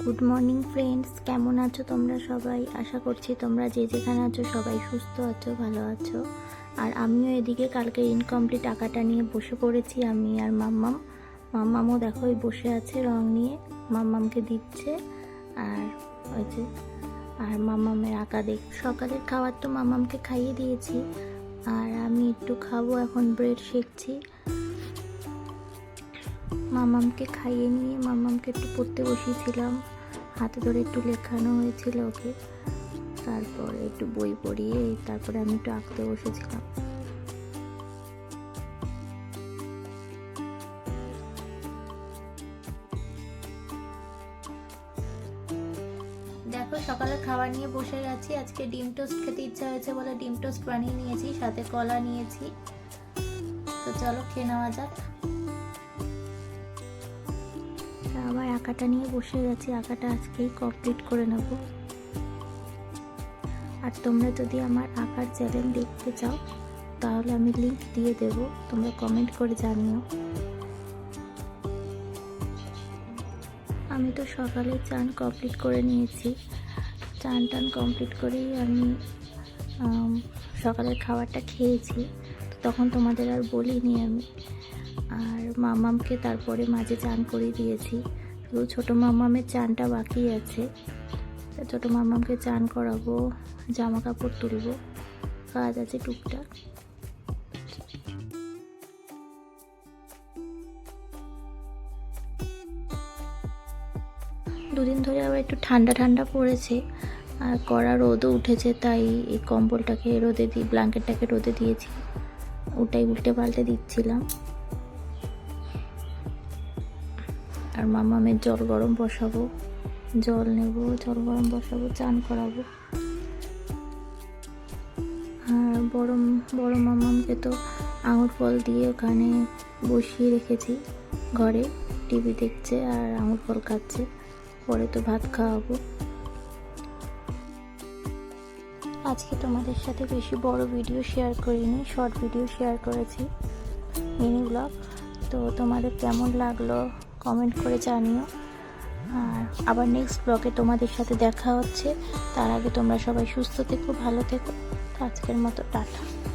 Good morning friends কেমন আছো তোমরা সবাই? আশা করছি তোমরা যে যেখানে আছো সবাই সুস্থ আছো, ভালো আছো। আর আমিও এদিকে কালকে ইনকমপ্লিট টাকাটা নিয়ে বসে পড়েছি আমি আর মাম্মাম। মাম্মামও দেখো ওই বসে আছে রং নিয়ে, মাম্মামকে দিচ্ছে আর ওই যে, আর মাম্মামের আঁকা দেখ, সকালের খাবার তো মাম্মামকে খাইয়ে দিয়েছি। আর আমি একটু খাব, এখন ব্রেড শেখছি মামামকে খাইয়ে নিয়ে মামামকে একটু পড়তে বসিয়েছিলাম। হাতে ধরে একটু লেখানো হয়েছিল ওকে। তারপর একটু বই পড়িয়ে তারপরে আমি একটু আঁকতে বসেছিলাম। দেখো সকালে খাবার নিয়ে বসে গেছি। আজকে ডিম টোস্ট খেতে ইচ্ছা হয়েছে বলে ডিম টোস্ট বানিয়ে নিয়েছি, সাথে কলা নিয়েছি। তো চলো খেয়ে নেওয়া যাক। তা আবার আঁকাটা নিয়ে বসে গেছি। আঁকাটা আজকেই কমপ্লিট করে নেব। আর তোমরা যদি আমার আঁকার চ্যানেল দেখতে চাও, তাহলে আমি লিঙ্ক দিয়ে দেব। তোমরা কমেন্ট করে জানিও। আমি তো সকালে চান কমপ্লিট করে নিয়েছি। চান টান কমপ্লিট করেই আমি সকালের খাবারটা খেয়েছি। তখন তোমাদের আর বলিনি আমি। আর মামামকে তারপরে মাঝে চান করে দিয়েছি। শুধু ছোটো মামামের চানটা বাকি আছে। তা ছোটো মামামকে চান করাবো জামা কাপড় তুলবো, কাজ আছে টুকটাক। দুদিন ধরে আবার একটু ঠান্ডা ঠান্ডা পড়েছে, আর কড়া রোদও উঠেছে, তাই এই কম্বলটাকে রোদে দিই ব্ল্যাঙ্কেটটাকে রোদে দিয়েছি। ওটাই উল্টে পাল্টে দিচ্ছিলাম। আর মামামের জল গরম বসাবো। জল নেব, জল গরম বসাবো, চান করাবো। আর বড় বড় মামামকে তো আঙুর ফল দিয়ে ওখানে বসিয়ে রেখেছি। ঘরে টিভি দেখছে আর আঙুর ফল খাচ্ছে। পরে তো ভাত খাওয়াবো। আজকে তোমাদের সাথে বেশি বড় ভিডিও শেয়ার করিনি শর্ট ভিডিও শেয়ার করেছি। মিনি ব্লগ তো তোমাদের কেমন লাগল? কমেন্ট করে জানিও। আর আবার নেক্সট ব্লগে তোমাদের সাথে দেখা হচ্ছে। তার আগে তোমরা সবাই সুস্থ থেকো, ভালো থেকো। আজকের মতো, টাটা।